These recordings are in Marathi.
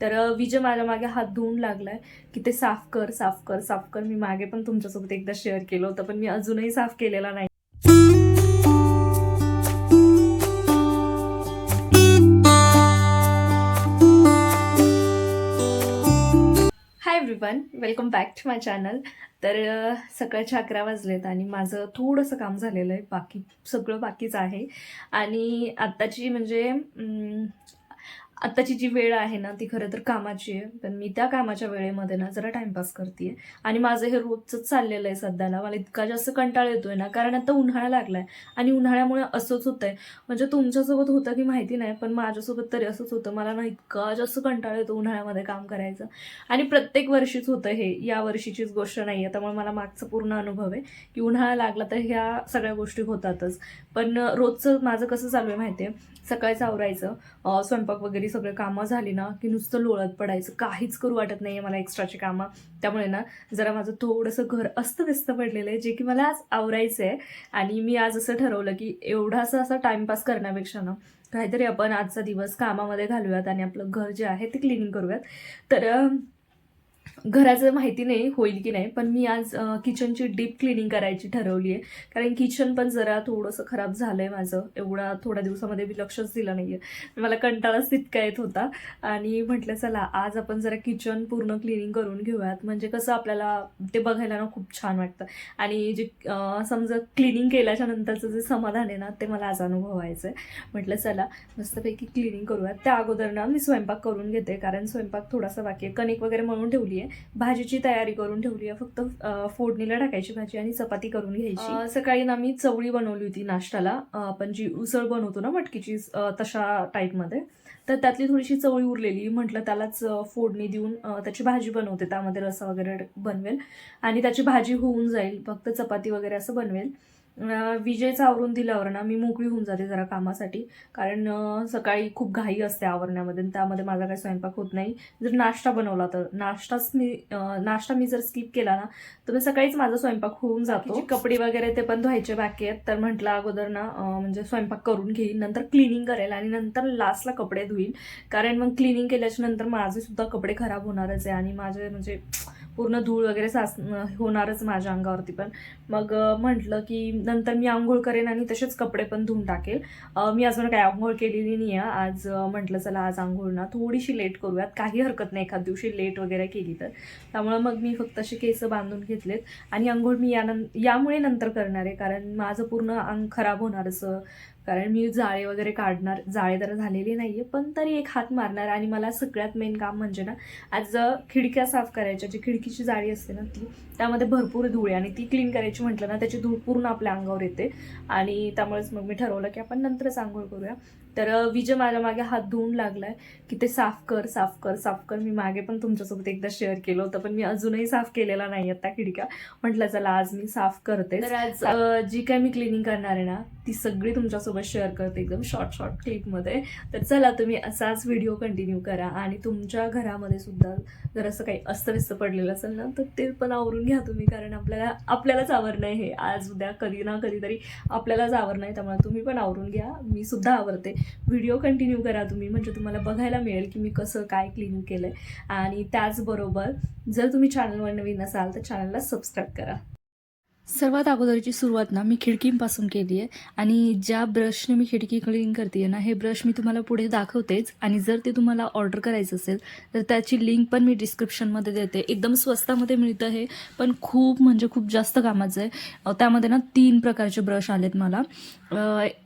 तर विजय माझ्या मागे हात धुवून लागलाय की ते साफ कर साफ कर साफ कर. मी मागे पण तुमच्यासोबत एकदा शेअर केलं होतं पण मी अजूनही साफ केलेला नाही. Hi everyone welcome back to my channel तर सकाळचे अकरा वाजलेत आणि माझं थोडंसं काम झालेलं आहे बाकी सगळं बाकीच आहे. आणि आत्ताची म्हणजे आत्ताची जी वेळ आहे ना ती खरं तर कामाची आहे. पण मी त्या कामाच्या वेळेमध्ये ना जरा टाइमपास करते आणि माझं हे रोजचंच चाललेलं आहे सध्याला. मला इतका जास्त कंटाळा येतोय ना कारण आता उन्हाळा लागलाय. आणि उन्हाळ्यामुळे असंच होतंय. म्हणजे तुमच्यासोबत होतं की माहिती नाही पण माझ्यासोबत तरी असंच होतं. मला ना इतका जास्त कंटाळा येतो उन्हाळ्यामध्ये काम करायचं. आणि प्रत्येक वर्षीच होतं हे. या वर्षीचीच गोष्ट नाही आहे त्यामुळे मला मागचा पूर्ण अनुभव आहे की उन्हाळा लागला तर ह्या सगळ्या गोष्टी होतातच. पण रोजचं माझं कसं चालू आहे माहिती आहे सकाळचं आवरायचं स्वयंपाक वगैरे सगळं कामं झाली ना की नुसतं लोळत पडायचं. काहीच करू वाटत नाही आहे मला एक्स्ट्राची कामं. त्यामुळे ना जरा माझं थोडंसं घर अस्तव्यस्त पडलेलं आहे जे की मला आज आवरायचं आहे आणि मी आज असं ठरवलं की एवढासा असा टाइमपास करण्यापेक्षा ना काहीतरी आपण आजचा दिवस कामामध्ये घालूयात आणि आपलं घर जे आहे ते क्लिनिंग करूयात. तर घराचं माहिती नाही होईल की नाही पण मी आज किचनची डीप क्लिनिंग करायची ठरवली आहे. कारण किचन पण जरा थोडंसं खराब झालं आहे माझं. एवढा थोड्या दिवसामध्ये मी लक्षच दिलं नाही आहे मला कंटाळाच तितका येत होता. आणि म्हटलं चला आज आपण जरा किचन पूर्ण क्लिनिंग करून घेऊयात. म्हणजे कसं आपल्याला ते बघायला ना खूप छान वाटतं. आणि जे समजा क्लिनिंग केल्याच्या नंतरचं जे समाधान आहे ना ते मला आज अनुभवायचं आहे म्हटलं चला मस्तपैकी क्लिनिंग करूयात. त्या अगोदर ना मी स्वयंपाक करून घेते. कारण स्वयंपाक थोडासा बाकी आहे. कणिक वगैरे म्हणून ठेवली आहे भाजीची तयारी करून ठेवली आहे. फक्त फोडणीला टाकायची भाजी आणि चपाती करून घ्यायची. सकाळी ना मी चवळी बनवली होती नाश्त्याला. आपण जी उसळ बनवतो ना मटकीची तशा टाईपमध्ये तर त्यातली थोडीशी चवळी उरलेली. म्हटलं त्यालाच फोडणी देऊन त्याची भाजी बनवते. त्यामध्ये रसा वगैरे बनवेल. आणि त्याची भाजी होऊन जाईल. फक्त चपाती वगैरे असं बनवेल. विजयचं आवरून दिल्यावर ना मी मोकळी होऊन जाते जरा कामासाठी. कारण सकाळी खूप घाई असते आवरण्यामध्ये त्यामध्ये माझा काही स्वयंपाक होत नाही. जर नाश्ता बनवला तर नाश्ताच मी नाश्ता मी जर स्किप केला ना तर मग सकाळीच माझा स्वयंपाक होऊन जातो. कपडे वगैरे ते पण धुवायचे बाकी आहेत. तर म्हटलं अगोदर ना म्हणजे स्वयंपाक करून घेईन. नंतर क्लिनिंग करेल आणि नंतर लास्टला कपडे धुईन. कारण मग क्लिनिंग केल्याच्यानंतर माझे सुद्धा कपडे खराब होणारच आहे आणि माझे म्हणजे पूर्ण धूळ वगैरे साच होणारच माझ्या अंगावरती पण. मग म्हटलं की नंतर मी आंघोळ करेन आणि तसेच कपडे पण धुवून टाकेल. मी अजून काय आंघोळ केलेली नाही आहे आज म्हटलं चला आज आंघोळ ना थोडीशी लेट करूयात. काही हरकत नाही एखाद दिवशी लेट वगैरे केली तर. त्यामुळं मग मी फक्त असे केस बांधून घेतलेत आणि आंघोळ मी यानं यामुळे नंतर करणार आहे. कारण माझं पूर्ण अंग खराब होणार असं कारण मी जाळे वगैरे काढणार जाळे तर झालेले नाही आहे पण तरी एक हात मारणार आणि मला सगळ्यात मेन काम म्हणजे ना आज खिडक्या साफ करायच्या जी खिडकीची जाळी असते ना ती त्यामध्ये भरपूर धूळ आहे आणि ती क्लीन करायची म्हटलं ना त्याची धूळ पूर्ण आपल्या अंगावर येते. आणि त्यामुळेच मग मी ठरवलं की आपण नंतरच आंघोळ करूया. तर विजय माझ्या मागे हात धुवून लागलाय की ते साफ कर साफ कर साफ कर. मी मागे पण तुमच्यासोबत एकदा शेअर केलं होतं पण मी अजूनही साफ केलेला नाही त्या खिडक्या. म्हटलं चला आज मी साफ करते तर आज जी काय मी क्लिनिंग करणार आहे ना ती सगळी तुमच्यासोबत शेअर करते एकदम शॉर्ट शॉर्ट क्लिपमध्ये तर चला तुम्ही असाच व्हिडिओ कंटिन्यू करा आणि तुमच्या घरामध्ये सुद्धा जर असं काही अस्तव्यस्त पडलेलं असेल ना तर ते पण आवरून घ्या तुम्ही कारण आपल्याला आपल्यालाच आवरणं आहे. हे आज उद्या कधी ना कधीतरी आपल्यालाच आवरणं आहे त्यामुळे तुम्ही पण आवरून घ्या. मी सुद्धा आवरते. व्हिडिओ कंटिन्यू करा तुम्ही म्हणजे तुम्हाला बघायला मिळेल की मी कसं काय क्लीन केलं आहे आणि त्याचबरोबर जर तुम्ही चॅनलवर नवीन असाल तर चॅनलला सबस्क्राईब करा. सर्वात अगोदरची सुरुवात ना मी खिडकींपासून केली आहे आणि ज्या ब्रशने मी खिडकी क्लीन करते आहे ना हे ब्रश मी तुम्हाला पुढे दाखवतेच. आणि जर ते तुम्हाला ऑर्डर करायचं असेल तर त्याची लिंक पण मी डिस्क्रिप्शनमध्ये देते. एकदम स्वस्तामध्ये मिळतं हे पण खूप म्हणजे खूप जास्त कामाचं आहे. त्यामध्ये ना तीन प्रकारचे ब्रश आलेत मला.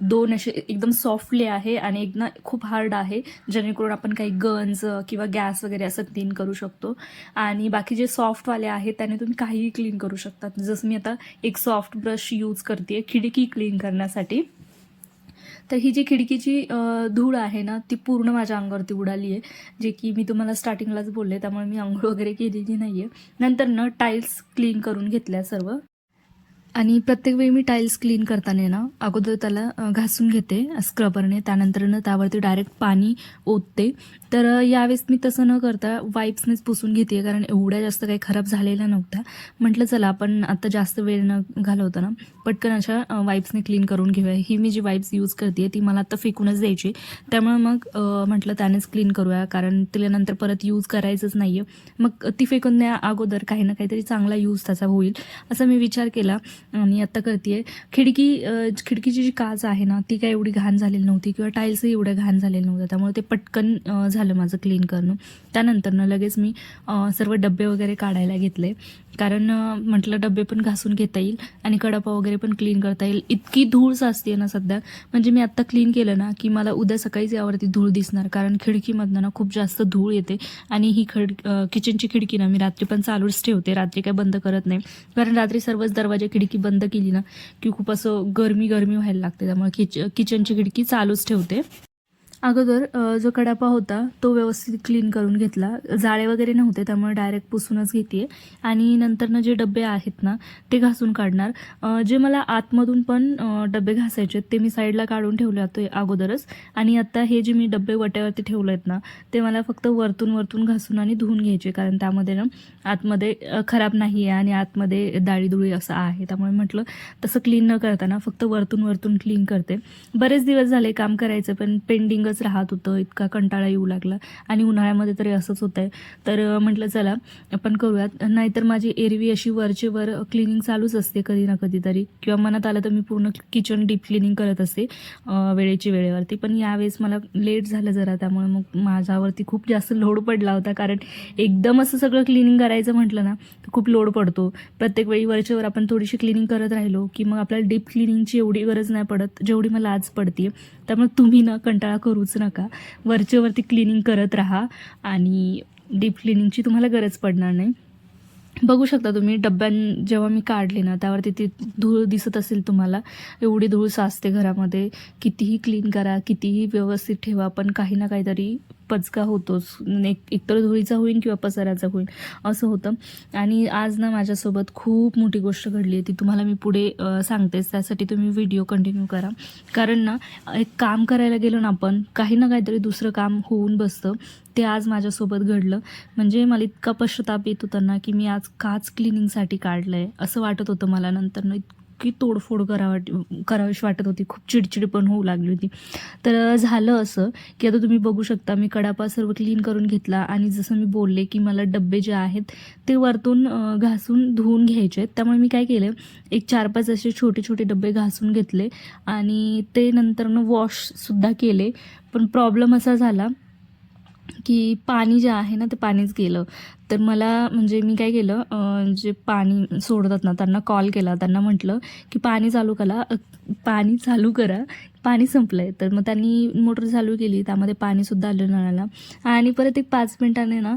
दोन असे एकदम सॉफ्टली आहे आणि एक ना खूप हार्ड आहे जेणेकरून आपण काही गन्स किंवा गॅस वगैरे असं क्लीन करू शकतो. आणि बाकी जे सॉफ्टवाले आहेत त्याने तुम्ही काहीही क्लीन करू शकता जसं मी आता एक सॉफ्ट ब्रश यूज करते खिडकी क्लीन करण्यासाठी. तर ही जी खिडकीची धूळ आहे ना ती पूर्ण माझ्या अंगावरती उडाली आहे जे की मी तुम्हाला स्टार्टिंगलाच बोलले त्यामुळे मी आंघोळ वगैरे केलेली नाही आहे नंतर ना टाईल्स क्लीन करून घेतल्या सर्व. आणि प्रत्येक वेळी मी टाईल्स क्लीन करताना ना अगोदर त्याला घासून घेते स्क्रबरने त्यानंतरनं त्यावरती डायरेक्ट पाणी ओतते. तर यावेळेस मी तसं न करता वाईप्सनेच पुसून घेते कारण एवढ्या जास्त काही खराब झालेल्या नव्हत्या. म्हटलं चला आपण आता जास्त वेळ न घालवतो ना पटकन अशा वाईप्सने क्लीन करून घेऊया. ही मी जी वाईप्स यूज करते ती मला आता फेकूनच द्यायची. त्यामुळे मग म्हटलं त्यानेच क्लीन करूया कारण तिला नंतर परत यूज करायचंच नाही आहे मग ती फेकून द्या अगोदर काही ना काहीतरी चांगला यूज त्याचा होईल. असा मी विचार केला. आणि आत्ता करते खिडकी खिडकीची जी काच आहे ना ती काय एवढी घाण झालेली नव्हती किंवा टाईल्सही एवढ्या घाण झालेल्या नव्हत्या. त्यामुळे ते पटकन झालं माझं क्लीन करणं. त्यानंतरनं लगेच मी सर्व डबे वगैरे काढायला घेतले. कारण म्हटलं डबे पण घासून घेता येईल आणि कडापा वगैरे पण क्लीन करता येईल. इतकी धूळ साचते ना सध्या. म्हणजे मी आत्ता क्लीन केलं ना की मला उद्या सकाळीच यावरती धूळ दिसणार. कारण खिडकीमधनं ना खूप जास्त धूळ येते. आणि ही खिड किचनची खिडकी ना मी रात्री पण चालूच ठेवते. रात्री काय बंद करत नाही. कारण रात्री सर्वच दरवाजे खिडकी बंद केली ना की खूप असं गरमी गरमी व्हायला लागते. त्यामुळे किच किचनची खिडकी चालूच ठेवते. अगोदर जो कडापा होता तो व्यवस्थित क्लीन करून घेतला. जाळे वगैरे नव्हते त्यामुळे डायरेक्ट पुसूनच घेते आणि नंतरनं जे डबे आहेत ना ते घासून काढणार. जे मला आतमधून पण डबे घासायचे आहेत ते मी साईडला काढून ठेवले होते अगोदरच. आणि आत्ता हे जे मी डबे वट्यावरती ठेवले आहेत ना ते मला फक्त वरतून वरतून घासून आणि धुवून घ्यायचे. कारण त्यामध्ये ना आतमध्ये खराब नाही आहे आणि आतमध्ये दाळीदुळी असं आहे. त्यामुळे म्हटलं तसं क्लीन न करताना फक्त वरतून वरतून क्लीन करते. बरेच दिवस झाले काम करायचं पण पेंडिंगच राहत होतं इतका कंटाळा येऊ लागला. आणि उन्हाळ्यामध्ये तरी असंच होतं आहे तर म्हटलं चला आपण करूयात. नाहीतर माझी एरवी अशी वरचेवर क्लिनिंग चालूच असते कधी ना कधीतरी. किंवा मनात आलं तर मी पूर्ण किचन डीप क्लिनिंग करत असते वेळेची वेळेवरती. पण यावेळेस मला लेट झालं जरा त्यामुळे मग माझ्यावरती खूप जास्त लोड पडला होता. कारण एकदम असं सगळं क्लिनिंग करायचं म्हटलं ना तर खूप लोड पडतो. प्रत्येक वेळी वरच्यावर आपण थोडीशी क्लिनिंग करत राहिलो की मग आपल्याला डीप क्लिनिंगची एवढी गरज नाही पडत जेवढी मला आज पडते त्यामुळे तुम्ही ना कंटाळा करूच नका. वरच्यावरती क्लिनिंग करत राहा आणि डीप क्लिनिंगची तुम्हाला गरज पडणार नाही. बघू शकता तुम्ही डब्यां जेव्हा मी काढले ना त्यावरती ती धूळ दिसत असेल तुम्हाला एवढी धूळ साचते घरामध्ये. कितीही क्लीन करा कितीही व्यवस्थित ठेवा पण काही ना काहीतरी पचका होतोच. म्हणजे एक एकतर धुळीचा होईल किंवा पसाराचा होईल असं होतं. आणि आज ना माझ्यासोबत खूप मोठी गोष्ट घडली आहे ती तुम्हाला मी पुढे सांगतेच. त्यासाठी तुम्ही व्हिडिओ कंटिन्यू करा. कारण ना एक काम करायला गेलो ना आपण काही ना काहीतरी दुसरं काम होऊन बसतं. ते आज माझ्यासोबत घडलं. म्हणजे मला इतका पश्चाताप येत होता ना की मी आज काच क्लिनिंगसाठी काढलं आहे असं वाटत होतं मला नंतर. इतकी तोडफोड करावा करावीशी वाटत होती. खूप चिडचिड पण होऊ लागली होती. तर झालं असं की आता तुम्ही बघू शकता मी कडापा सर्व क्लीन करून घेतला आणि जसं मी बोलले की मला डब्बे जे आहेत ते वरतून घासून धुवून घ्यायचे आहेत. त्यामुळे मी काय केलं एक चार पाच असे छोटे छोटे डब्बे घासून घेतले आणि ते नंतरनं वॉशसुद्धा केले. पण प्रॉब्लेम असा झाला की पाणी जे आहे ना ते पाणीच गेलं. तर मला म्हणजे मी काय केलं जे पाणी सोडतात ना त्यांना कॉल केला. त्यांना म्हटलं की पाणी चालू करा. पाणी चालू करा. पाणी संपलं आहे तर मग त्यांनी मोटर चालू केली. त्यामध्ये पाणीसुद्धा आलं नळाला. आणि परत एक पाच मिनिटाने ना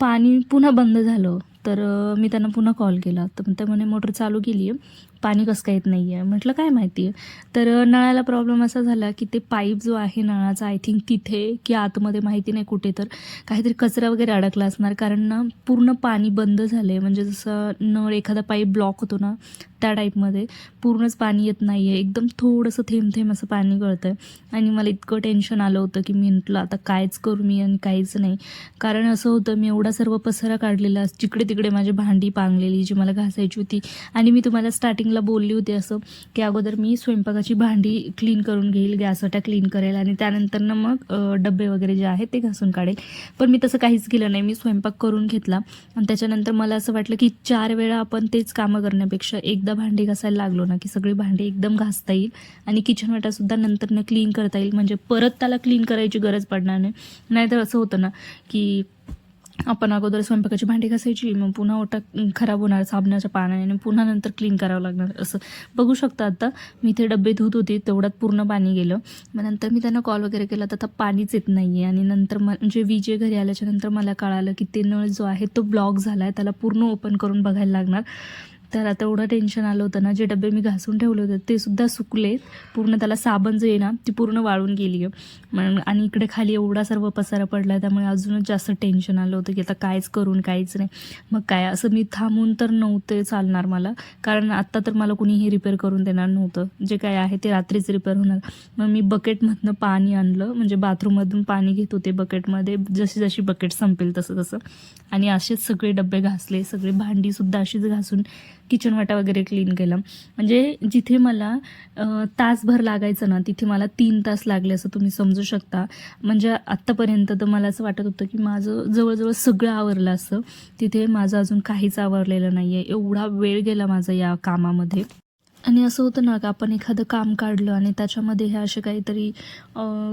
पाणी पुन्हा बंद झालं. तर मी त्यांना पुन्हा कॉल केला. तर ते म्हणे मोटर चालू केली आहे पाणी कसं काय येत नाही आहे म्हटलं काय माहिती? आहे तर नळाला प्रॉब्लेम असा झाला की ते पाईप जो आहे नळाचा आय थिंक तिथे की आतमध्ये माहिती नाही कुठे तर काहीतरी कचरा वगैरे अडकला असणार. कारण ना पूर्ण पाणी बंद झालं आहे म्हणजे जसं नळ एखादा पाईप ब्लॉक होतो ना त्या टाईपमध्ये पूर्णच पाणी येत नाही आहे एकदम थोडंसं थेंब थेंब असं पाणी गळतं आहे आणि मला इतकं टेन्शन आलं होतं की मी म्हटलं आता कायच करू मी आणि काहीच नाही. कारण असं होतं मी एवढा सर्व पसरा काढलेला जिकडे तिकडे माझी भांडी पांगलेली जी मला घासायची होती. आणि मी तुम्हाला स्टार्टिंग स्टार्टिंगला बोलली होती असं की अगोदर मी स्वयंपाकाची भांडी क्लीन करून घेईल गॅसवटा क्लीन करेल आणि त्यानंतरनं मग डबे वगैरे जे आहेत ते घासून काढेल. पण मी तसं काहीच केलं नाही. मी स्वयंपाक करून घेतला. आणि त्याच्यानंतर मला असं वाटलं की चार वेळा आपण तेच कामं करण्यापेक्षा एकदा भांडी घासायला लागलो ना की सगळी भांडी एकदम घासता येईल आणि किचन वाटासुद्धा नंतरनं क्लीन करता येईल. म्हणजे परत त्याला क्लीन करायची गरज पडणार नाही. नाहीतर असं होतं ना की आपण अगोदर स्वयंपाकाची भांडी घासायची मग पुन्हा ओटा खराब होणार साबणाच्या पाण्याने आणि पुन्हा नंतर क्लीन करावं लागणार असं. बघू शकता आता मी ते डबे धुत होते तेवढ्यात पूर्ण पाणी गेलं. मग नंतर मी त्यांना कॉल वगैरे केला तर आता पाणीच येत नाही आहे आणि नंतर म म्हणजे विजे घरी आल्याच्यानंतर मला कळालं की ते नळ जो आहे तो ब्लॉक झाला आहे त्याला पूर्ण ओपन करून बघायला लागणार. तर आता एवढं टेन्शन आलं होतं ना जे डबे मी घासून ठेवले होते ते सुद्धा सुकले पूर्ण त्याला साबण जे आहे ना ती पूर्ण वाळून गेली आहे मग आणि इकडे खाली एवढा सर्व पसारा पडला त्यामुळे अजूनच जास्त टेन्शन आलं होतं की आता कायच करून काहीच नाही. मग काय असं मी थांबून तर नव्हते चालणार मला. कारण आत्ता तर मला कुणी हे रिपेअर करून देणार नव्हतं. जे काय आहे ते रात्रीच रिपेअर होणार. मग मी बकेटमधनं पाणी आणलं. म्हणजे बाथरूममधून पाणी घेत होते बकेटमध्ये जशी जशी बकेट संपेल तसं तसं. आणि असेच सगळे डबे घासले. सगळे भांडीसुद्धा अशीच घासून किचन वाटा वगैरे क्लीन केलं. म्हणजे जिथे मला तासभर लागायचं ना तिथे मला तीन तास लागले असं तुम्ही समजू शकता. म्हणजे आत्तापर्यंत तर मला असं वाटत होतं की माझं जवळजवळ सगळं आवरलं असं. तिथे माझं अजून काहीच आवरलेलं नाही आहे एवढा वेळ गेला माझा या कामामध्ये. आणि असं होतं ना का आपण एखादं काम काढलं आणि त्याच्यामध्ये हे असे काहीतरी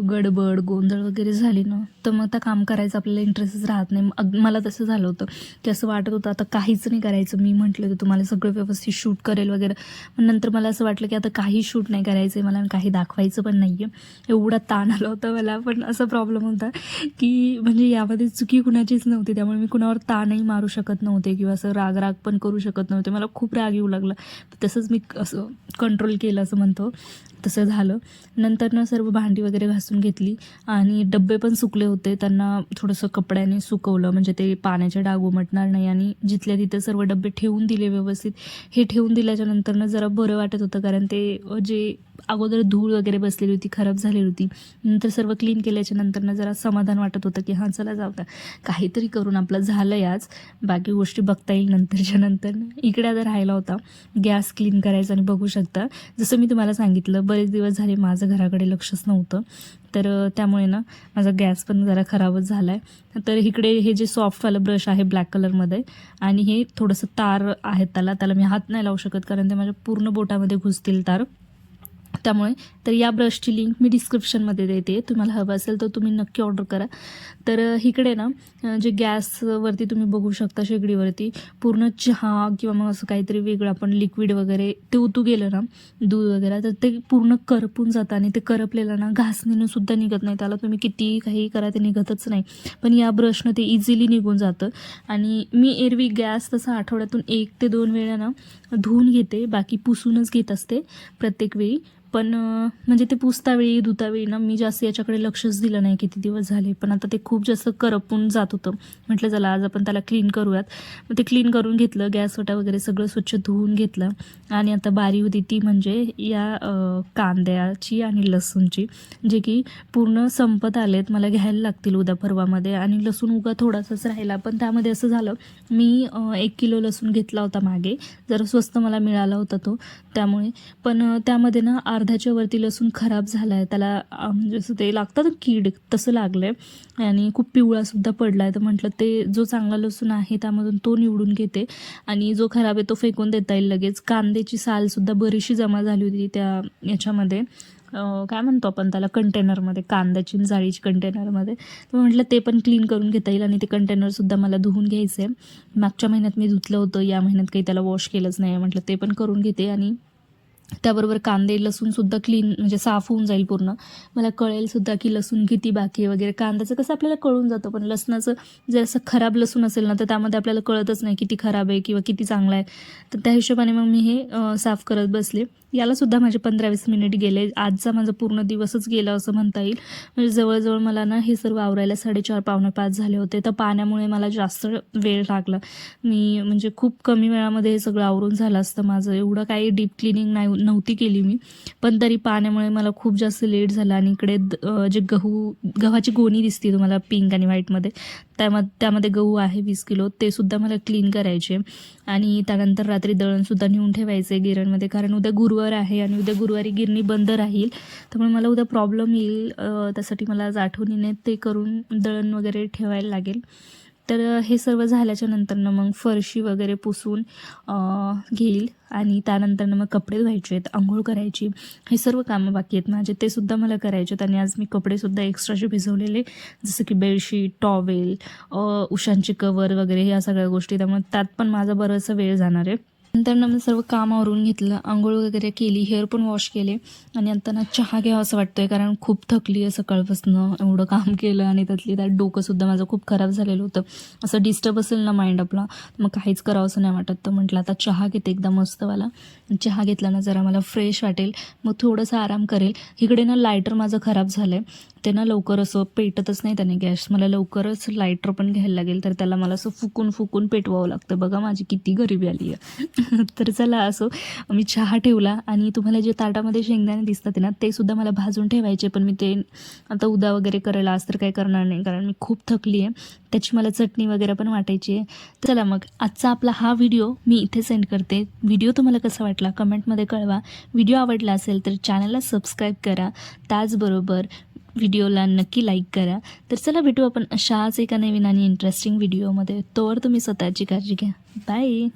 गडबड गोंधळ वगैरे झाली ना तर मग त्या काम करायचं आपल्याला इंटरेस्टच राहत नाही. अग मला तसं झालं होतं की असं वाटत होतं आता काहीच नाही करायचं. मी म्हटलं की तुम्हाला सगळं व्यवस्थित शूट करेल वगैरे. पण नंतर मला असं वाटलं की आता काही शूट नाही करायचं आहे मला आणि काही दाखवायचं पण नाही आहे एवढा ताण आला होता मला पण असा प्रॉब्लेम होता की म्हणजे यामध्ये चुकी कुणाचीच नव्हती. त्यामुळे मी कुणावर ताणही मारू शकत नव्हते किंवा असं राग राग पण करू शकत नव्हते. मला खूप राग येऊ लागला. तसंच मी असं कंट्रोल केलं असं म्हणतो. तसं झालं. नंतर ना सर्व भांडी वगैरे घासून घेतली. आणि डब्बे पण सुकले होते. त्यांना थोडंसं कपड्याने सुकवलं. म्हणजे ते पाण्याच्या डाग उमटणार नाही. आणि जिथल्या तिथे सर्व डब्बे ठेवून दिले व्यवस्थित. हे ठेवून दिल्याच्या नंतरनं जरा बरं वाटत होतं. कारण ते जे अगोदर धूळ वगैरे बसलेली होती खराब झालेली होती. नंतर सर्व क्लीन केल्याच्या नंतरनं जरा समाधान वाटत होतं की हां चला जाऊ द्या काहीतरी करून आपलं झालं आज. बाकी गोष्टी बघता येईल नंतरच्या नंतर इकडे आता राहिला होता. गॅस क्लीन करायचा आणि बघू शकता. जसं मी तुम्हाला सांगितलं बरेच दिवस झाले माझं घराकडे लक्षच नव्हतं. तर त्यामुळे ना माझा गॅस पण जरा खराबच झाला आहे तर इकडे हे जे सॉफ्टवालं ब्रश आहे ब्लॅक कलरमध्ये आणि हे थोडंसं तार आहेत त्याला त्याला मी हात नाही लावू शकत कारण ते माझ्या पूर्ण बोटामध्ये घुसतील तार. त्यामुळे. तर या ब्रशची लिंक मी डिस्क्रिप्शनमध्ये देते. तुम्हाला हवं असेल तर तुम्ही नक्की ऑर्डर करा. तर इकडे ना जे गॅसवरती तुम्ही बघू शकता शेगडीवरती पूर्ण चहा किंवा मग असं काहीतरी वेगळं आपण लिक्विड वगैरे ते उतू गेलं ना दूध वगैरे तर ते पूर्ण करपून जातं आणि ते करपलेलं ना घासणीनं सुद्धा निघत नाही. त्याला तुम्ही कितीही काही करा ते निघतच नाही. पण या ब्रशनं ते इझिली निघून जातं. आणि मी एरवी गॅस तसा आठवड्यातून एक ते दोन वेळा ना धुवून घेते. बाकी पुसूनच घेत असते प्रत्येक वेळी. पण म्हणजे ते पुसतावेळी धुतावेळी ना मी जास्त याच्याकडे लक्षच दिलं नाही किती दिवस झाले. पण आता ते खूप जास्त करपून जात होतं. म्हटलं चला आज आपण त्याला क्लीन करूयात. मग ते क्लीन करून घेतलं. गॅस वटा वगैरे सगळं स्वच्छ धुवून घेतलं. आणि आता बारी होती ती म्हणजे या कांद्याची आणि लसूणची जे की पूर्ण संपत आलेत. मला घ्यायला लागतील उद्या परवामध्ये. आणि लसूण उगा थोडासाच राहिला. पण त्यामध्ये असं झालं मी एक किलो लसूण घेतला होता मागे. जरा स्वस्त मला मिळाला होता तो. त्यामुळे पण त्यामध्ये ना अर्ध्याच्या वरती लसूण खराब झाला आहे त्याला म्हणजे असं ते लागतं कीड तसं लागलं आहे आणि खूप पिवळासुद्धा पडला आहे तर म्हटलं ते जो चांगला लसूण आहे त्यामधून तो निवडून घेते. आणि जो खराब आहे तो फेकून देता येईल लगेच. कांद्याची सालसुद्धा बरीचशी जमा झाली होती त्या याच्यामध्ये. काय म्हणतो आपण त्याला कंटेनरमध्ये कांद्याची जाळीची कंटेनरमध्ये. तर म्हटलं ते पण क्लीन करून घेता येईल आणि ते कंटेनरसुद्धा मला धुवून घ्यायचं आहे मागच्या महिन्यात मी धुतलं होतं या महिन्यात काही त्याला वॉश केलंच नाही म्हटलं ते पण करून घेते आणि त्याबरोबर कांदे लसूणसुद्धा क्लीन म्हणजे साफ होऊन जाईल पूर्ण. मला कळेल सुद्धा की लसूण किती बाकी आहे वगैरे. कांद्याचं कसं आपल्याला कळून जातं पण लसणाचं जर असं खराब लसूण असेल ना तर त्यामध्ये आपल्याला कळतच नाही किती खराब आहे किंवा किती चांगला आहे. तर त्या हिशोबाने मग मी हे साफ करत बसले. याला सुद्धा माझे पंधरा वीस मिनिट गेले. आजचा माझा पूर्ण दिवसच गेला असं म्हणता येईल. म्हणजे जवळजवळ मला ना हे सर्व आवरायला साडेचार पावणे पाच झाले होते. तर पाण्यामुळे मला जास्त वेळ लागला. मी म्हणजे खूप कमी वेळामध्ये हे सगळं आवरून झालं असतं माझं. एवढं काही डीप क्लिनिंग नाही नव्हती केली मी. पण तरी पाण्यामुळे मला खूप जास्त लेट झाला आणि इकडे द- जे गहू गव्हाची गोणी दिसते तुम्हाला पिंक आणि व्हाईटमध्ये त्यामध्ये त्यामध्ये गहू आहे वीस किलो ते सुद्धा मला क्लीन करायचे. आणि त्यानंतर रात्री दळणसुद्धा नेऊन ठेवायचे गिरणमध्ये कारण उद्या गुरुवार आहे आणि उद्या गुरुवारी गिरणी बंद राहील. त्यामुळे मला उद्या प्रॉब्लेम येईल. त्यासाठी मला आज आठवणीने ते करून दळण वगैरे ठेवायला लागेल. तर हे सर्व झाल्याच्या नंतरनं मग फरशी वगैरे पुसून घेईल आणि त्यानंतरनं मग कपडे धुवायचे आहेत आंघोळ करायची. हे सर्व कामं बाकी आहेत माझे ते सुद्धा मला करायचे आहेत आणि आज मी कपडेसुद्धा एक्स्ट्राचे भिजवलेले जसं की बेडशीट टॉवेल उशांचे कवर वगैरे ह्या सगळ्या गोष्टी त्यामुळे त्यात पण माझा बराचसा वेळ जाणार आहे. नंतर ना मी सर्व काम आवरून घेतलं आंघोळ वगैरे केली हेअर पण वॉश केले आणि आता ना चहा घ्यावा असं वाटतोय कारण खूप थकली आहे सकाळपासून. एवढं काम केलं आणि त्यातली त्यात डोकंसुद्धा माझं खूप खराब झालेलं होतं. असं डिस्टर्ब असेल ना माइंड आपला मग काहीच करावं असं नाही वाटत. तर म्हटलं आता चहा घेते एकदम मस्तवाला. चहा घेतला ना जरा मला फ्रेश वाटेल. मग थोडंसं आराम करेल. इकडे ना लायटर माझं खराब झालं आहे ते ना लवकर असं पेटतच नाही त्याने गॅस. मला लवकरच लायटर पण घ्यायला लागेल तर त्याला मला असं फुकून फुकून पेटवावं लागतं. बघा माझी किती गरिबी आली आहे. तर चला असो मी चहा ठेवला आणि तुम्हाला जे ताटामध्ये शेंगदाणे दिसतात ना ते सुद्धा मला भाजून ठेवायचे पण मी ते आता उद्या वगैरे करायला आज तर काही करणार नाही कारण मी खूप थकली आहे. त्याची मला चटणी वगैरे पण वाटायची आहे. चला मग आजचा आपला हा व्हिडिओ मी इथे सेंड करते. व्हिडिओ तुम्हाला कसा वाटला? कमेंटमध्ये कळवा. व्हिडिओ आवडला असेल तर चॅनलला सबस्क्राईब करा. त्याचबरोबर व्हिडिओला नक्की लाईक करा. तर चला भेटू आपण अशाच एका नवीन आणि इंटरेस्टिंग व्हिडिओमध्ये तोवर तुम्ही स्वतःची काळजी घ्या. बाय